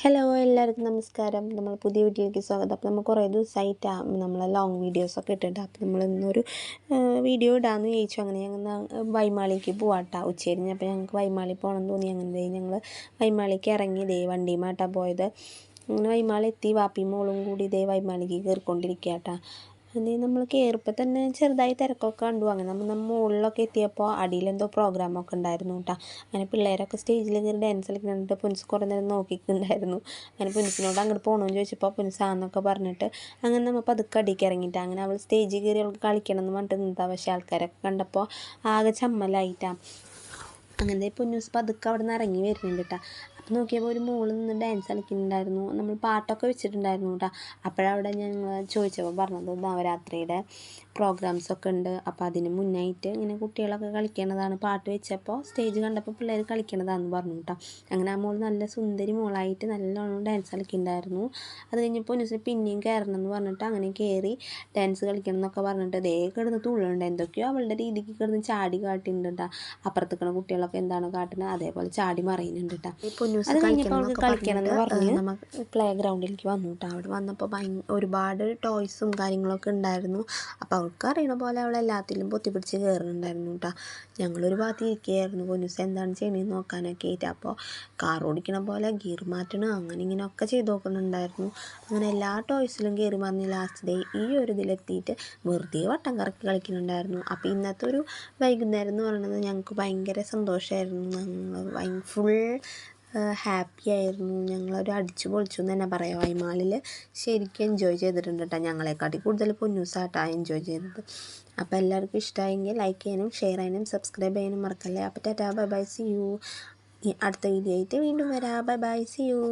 Hello എല്ലാവർക്കും നമസ്കാരം. നമ്മൾ പുതിയ വീഡിയോയ്ക്ക് സ്വാഗതം. അപ്പോൾ നമ്മൾ കുറേ ദിവസമായിട്ട് നമ്മൾ ലോങ് വീഡിയോസൊക്കെ ഇട്ടിട്ട് അപ്പോൾ നമ്മൾ ഇന്നൊരു വീഡിയോ ഇടാമെന്ന് ചോദിച്ചു അങ്ങനെ ഞങ്ങൾ വൈമാളിക്ക് പോവാട്ടാ ഉച്ചരിഞ്ഞപ്പോൾ ഞങ്ങൾക്ക് വൈമാളി പോകണം എന്ന് തോന്നി. അങ്ങനെ ഞങ്ങൾ വൈമാളിക്ക് ഇറങ്ങി ഇതേ വണ്ടിയുമായിട്ടാണ് പോയത്. അങ്ങനെ വൈമാളി എത്തി. വാപ്പി മോളും കൂടി ഇതേ വൈമാളിക്ക് കയറിക്കൊണ്ടിരിക്കുക അത് നമ്മൾ കയറിയപ്പോൾ തന്നെ ചെറുതായി തിരക്കൊക്കെ കണ്ടു. അങ്ങനെ നമ്മൾ മുകളിലൊക്കെ എത്തിയപ്പോൾ അടിയിലെന്തോ പ്രോഗ്രാമൊക്കെ ഉണ്ടായിരുന്നു കേട്ടോ അങ്ങനെ പിള്ളേരൊക്കെ സ്റ്റേജിൽ കയറി ഡാൻസ് കളിക്കുന്നുണ്ട് പുൻസ് കുറേ നേരം നോക്കിയിട്ടുണ്ടായിരുന്നു അങ്ങനെ പുൻസിനോട് അങ്ങോട്ട് പോകണമെന്ന് ചോദിച്ചപ്പോൾ പുൻസാന്നൊക്കെ പറഞ്ഞിട്ട് അങ്ങനെ നമ്മൾ പതുക്കെ അടിക്ക് ഇറങ്ങിയിട്ട് അങ്ങനെ അവൾ സ്റ്റേജിൽ കയറി അവൾക്ക് കളിക്കണം എന്ന് പറഞ്ഞിട്ട് നിന്നാ പക്ഷേ ആൾക്കാരൊക്കെ കണ്ടപ്പോൾ ആകെ ചമ്മലായിട്ടാണ് അങ്ങനെ പൊന്നൂസ് പതുക്കെ അവിടെ നിന്ന് ഇറങ്ങി വരുന്നുണ്ട് കേട്ടോ നോക്കിയപ്പോൾ ഒരു മോൾ നിന്ന് ഡാൻസ് കളിക്കുന്നുണ്ടായിരുന്നു. നമ്മൾ പാട്ടൊക്കെ വെച്ചിട്ടുണ്ടായിരുന്നു കേട്ടോ അപ്പോഴവിടെ ഞങ്ങൾ ചോദിച്ചപ്പോൾ പറഞ്ഞത് നവരാത്രിയുടെ പ്രോഗ്രാംസൊക്കെ ഉണ്ട്. അപ്പോൾ അതിന് മുന്നായിട്ട് ഇങ്ങനെ കുട്ടികളൊക്കെ കളിക്കണതാണ്. പാട്ട് വെച്ചപ്പോൾ സ്റ്റേജ് കണ്ടപ്പോൾ പിള്ളേർ കളിക്കണതാണെന്ന് പറഞ്ഞു കേട്ടോ അങ്ങനെ ആ മോൾ നല്ല സുന്ദരി മോളായിട്ട് നല്ലോണം ഡാൻസ് കളിക്കുന്നുണ്ടായിരുന്നു. അത് കഴിഞ്ഞപ്പോൾ ന്യൂസ് പിന്നെയും കയറണം എന്ന് പറഞ്ഞിട്ട് അങ്ങനെ കയറി ഡാൻസ് കളിക്കണം എന്നൊക്കെ പറഞ്ഞിട്ട് ദേ കിടന്ന് തുള്ളുണ്ട്. എന്തൊക്കെയോ അവളുടെ രീതിക്ക് കിടന്ന് ചാടി കാട്ടിയിട്ടുണ്ട് കേട്ടോ അപ്പുറത്തേക്കണ കുട്ടികളൊക്കെ എന്താണ് കാട്ടുന്നത് അതേപോലെ ചാടി മറിയുന്നുണ്ട് കേട്ടോ അത് കഴിഞ്ഞപ്പോൾ അവൾക്ക് കളിക്കണം എന്ന് പറഞ്ഞ് നമുക്ക് പ്ലേ ഗ്രൗണ്ടിലേക്ക് വന്നു കേട്ടോ അവിടെ വന്നപ്പോൾ ഭയങ്കര ഒരുപാട് ടോയ്സും കാര്യങ്ങളൊക്കെ ഉണ്ടായിരുന്നു. അപ്പോൾ അവൾക്ക് അറിയണ പോലെ അവൾ എല്ലാത്തിലും പൊത്തിപ്പിടിച്ച് കയറുന്നുണ്ടായിരുന്നു കേട്ടോ ഞങ്ങളൊരു ഭാഗത്ത് ഇരിക്കുകയായിരുന്നു. പൊന്നുസ് എന്താണ് ചെയ്യണമെന്ന് നോക്കാനൊക്കെ ആയിട്ട്. അപ്പോൾ കാർ ഓടിക്കണ പോലെ ഗിയർ മാറ്റണം അങ്ങനെ ഇങ്ങനെയൊക്കെ ചെയ്ത് നോക്കുന്നുണ്ടായിരുന്നു. അങ്ങനെ എല്ലാ ടോയ്സിലും കയറി മറിഞ്ഞ് ലാസ്റ്റ് ഡേ ഈ ഒരു ഇതിലെത്തിയിട്ട് വെറുതെ വട്ടം കറക്കി കളിക്കുന്നുണ്ടായിരുന്നു. അപ്പോൾ ഇന്നത്തെ ഒരു വൈകുന്നേരം എന്ന് പറയുന്നത് ഞങ്ങൾക്ക് ഭയങ്കര സന്തോഷമായിരുന്നു ഞങ്ങൾ ഫുൾ ഹാപ്പി ആയിരുന്നു. ഞങ്ങളൊരു അടിച്ചു പൊളിച്ചു എന്ന് തന്നെ പറയാം. വൈമാളിൽ ശരിക്കും എൻജോയ് ചെയ്തിട്ടുണ്ട് കേട്ടോ ഞങ്ങളെക്കാട്ടി കൂടുതൽ പൊന്നൂസാട്ടോ എൻജോയ് ചെയ്തത്. അപ്പോൾ എല്ലാവർക്കും ഇഷ്ടമായെങ്കിൽ ലൈക്ക് ചെയ്യാനും ഷെയർ ചെയ്യാനും സബ്സ്ക്രൈബ് ചെയ്യാനും മറക്കല്ലേ. അപ്പോൾ tata bye bye see you അടുത്ത വീഡിയോ ആയിട്ട് വീണ്ടും വരാം. By bye see U